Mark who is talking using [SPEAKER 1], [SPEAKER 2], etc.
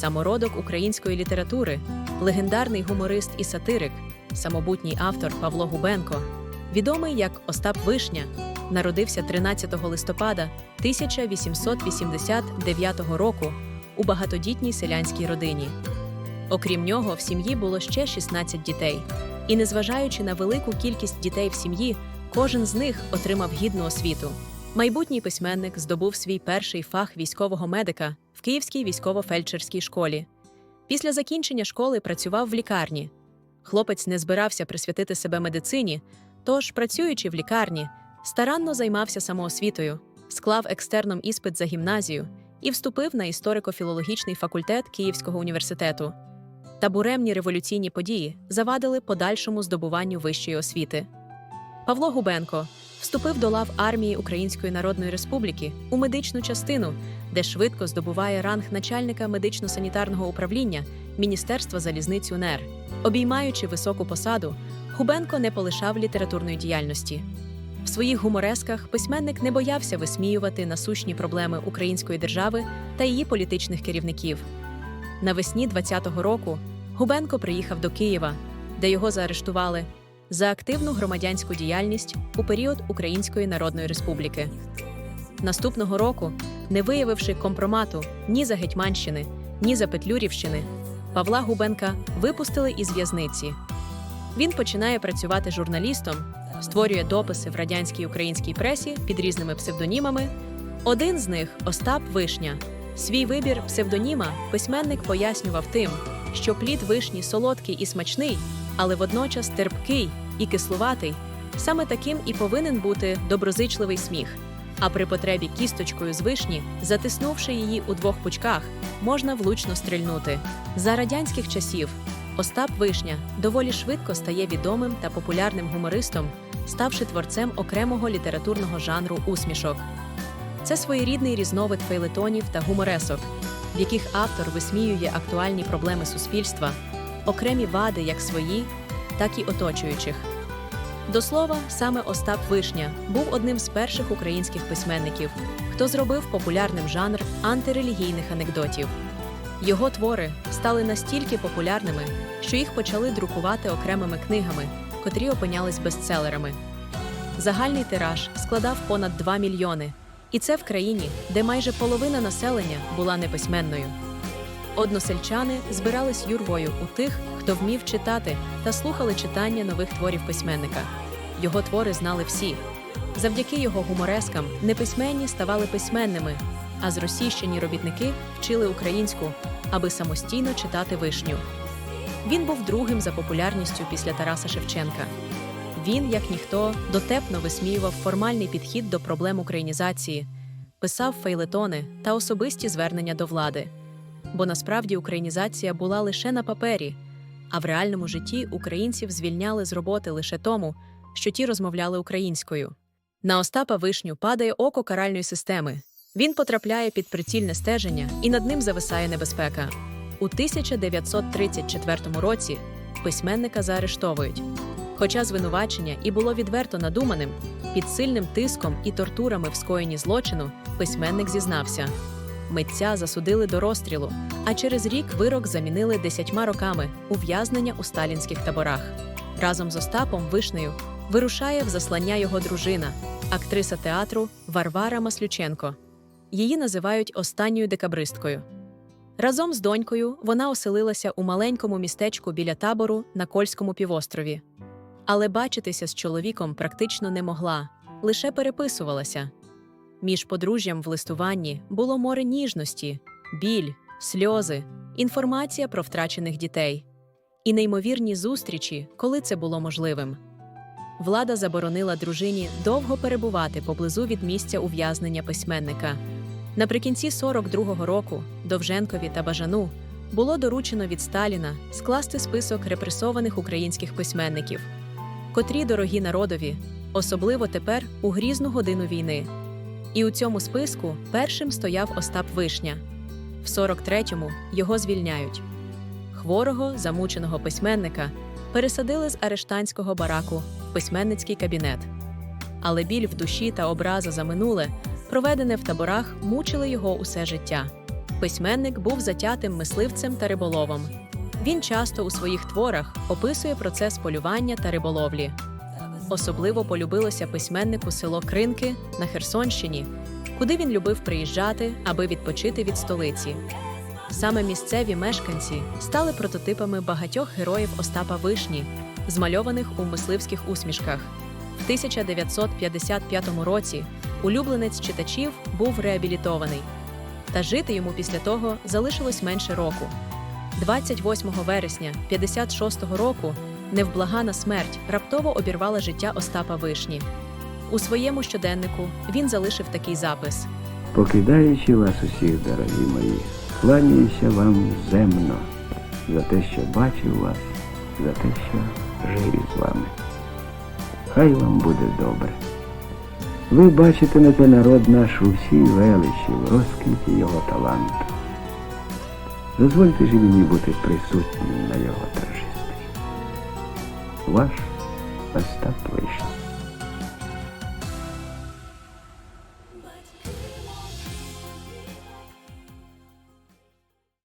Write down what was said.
[SPEAKER 1] самородок української літератури, легендарний гуморист і сатирик, самобутній автор Павло Губенко, відомий як Остап Вишня, народився 13 листопада 1889 року у багатодітній селянській родині. Окрім нього, в сім'ї було ще 16 дітей. І незважаючи на велику кількість дітей в сім'ї, кожен з них отримав гідну освіту. Майбутній письменник здобув свій перший фах військового медика в Київській військово-фельдшерській школі. Після закінчення школи працював в лікарні. Хлопець не збирався присвятити себе медицині, тож, працюючи в лікарні, старанно займався самоосвітою, склав екстерном іспит за гімназію і вступив на історико-філологічний факультет Київського університету. Та буремні революційні події завадили подальшому здобуванню вищої освіти. Павло Губенко вступив до лав армії Української Народної Республіки у медичну частину, де швидко здобуває ранг начальника медично-санітарного управління Міністерства залізниць УНР. Обіймаючи високу посаду, Губенко не полишав літературної діяльності. В своїх гуморесках письменник не боявся висміювати насущні проблеми української держави та її політичних керівників. Навесні 20-го року Губенко приїхав до Києва, де його заарештували за активну громадянську діяльність у період Української Народної Республіки. Наступного року, не виявивши компромату ні за Гетьманщини, ні за Петлюрівщини, Павла Губенка випустили із в'язниці. Він починає працювати журналістом, створює дописи в радянській українській пресі під різними псевдонімами. Один з них Остап Вишня. Свій вибір псевдоніма письменник пояснював тим, що плід вишні солодкий і смачний, але водночас терпкий і кислуватий. Саме таким і повинен бути доброзичливий сміх. А при потребі кісточкою з вишні, затиснувши її у двох пучках, можна влучно стрільнути. За радянських часів Остап Вишня доволі швидко стає відомим та популярним гумористом, ставши творцем окремого літературного жанру усмішок. Це своєрідний різновид фейлетонів та гуморесок, в яких автор висміює актуальні проблеми суспільства, окремі вади як свої, так і оточуючих. До слова, саме Остап Вишня був одним з перших українських письменників, хто зробив популярним жанр антирелігійних анекдотів. Його твори стали настільки популярними, що їх почали друкувати окремими книгами, котрі опинялись бестселерами. Загальний тираж складав понад 2 мільйони, і це в країні, де майже половина населення була неписьменною. Односельчани збирались юрбою у тих, хто вмів читати та слухали читання нових творів письменника. Його твори знали всі. Завдяки його гуморескам неписьменні ставали письменними, а зросійщені робітники вчили українську, аби самостійно читати вишню. Він був другим за популярністю після Тараса Шевченка. Він, як ніхто, дотепно висміював формальний підхід до проблем українізації, писав фейлетони та особисті звернення до влади. Бо насправді українізація була лише на папері, а в реальному житті українців звільняли з роботи лише тому, що ті розмовляли українською. На Остапа Вишню падає око каральної системи. Він потрапляє під прицільне стеження і над ним зависає небезпека. У 1934 році письменника заарештовують. Хоча звинувачення і було відверто надуманим, під сильним тиском і тортурами в скоєнні злочину письменник зізнався. Митця засудили до розстрілу, а через рік вирок замінили десятьма роками ув'язнення у сталінських таборах. Разом з Остапом Вишнею вирушає в заслання його дружина, актриса театру Варвара Маслюченко. Її називають останньою декабристкою. Разом з донькою вона оселилася у маленькому містечку біля табору на Кольському півострові. Але бачитися з чоловіком практично не могла, лише переписувалася. Між подружжям в листуванні було море ніжності, біль, сльози, інформація про втрачених дітей і неймовірні зустрічі, коли це було можливим. Влада заборонила дружині довго перебувати поблизу від місця ув'язнення письменника. Наприкінці 42-го року Довженкові та Бажану було доручено від Сталіна скласти список репресованих українських письменників, котрі дорогі народові, особливо тепер у грізну годину війни. І у цьому списку першим стояв Остап Вишня. В 43-му його звільняють. Хворого, замученого письменника пересадили з арештанського бараку в письменницький кабінет. Але біль в душі та образа за минуле, проведене в таборах, мучили його усе життя. Письменник був затятим мисливцем та риболовом. Він часто у своїх творах описує процес полювання та риболовлі. Особливо полюбилося письменнику село Кринки на Херсонщині, куди він любив приїжджати, аби відпочити від столиці. Саме місцеві мешканці стали прототипами багатьох героїв Остапа Вишні, змальованих у мисливських усмішках. В 1955 році улюбленець читачів був реабілітований, та жити йому після того залишилось менше року. 28 вересня 56-го року невблагана смерть раптово обірвала життя Остапа Вишні. У своєму щоденнику він залишив такий запис:
[SPEAKER 2] Покидаючи вас усіх, дорогі мої, кланяюся вам земно за те, що бачив вас, за те, що жив із вами. Хай вам буде добре. Ви бачитимете народ наш у всій величі, в розквіті його таланту. Дозвольте ж мені бути присутнім на його торжестві. Ваш Остап Вишня.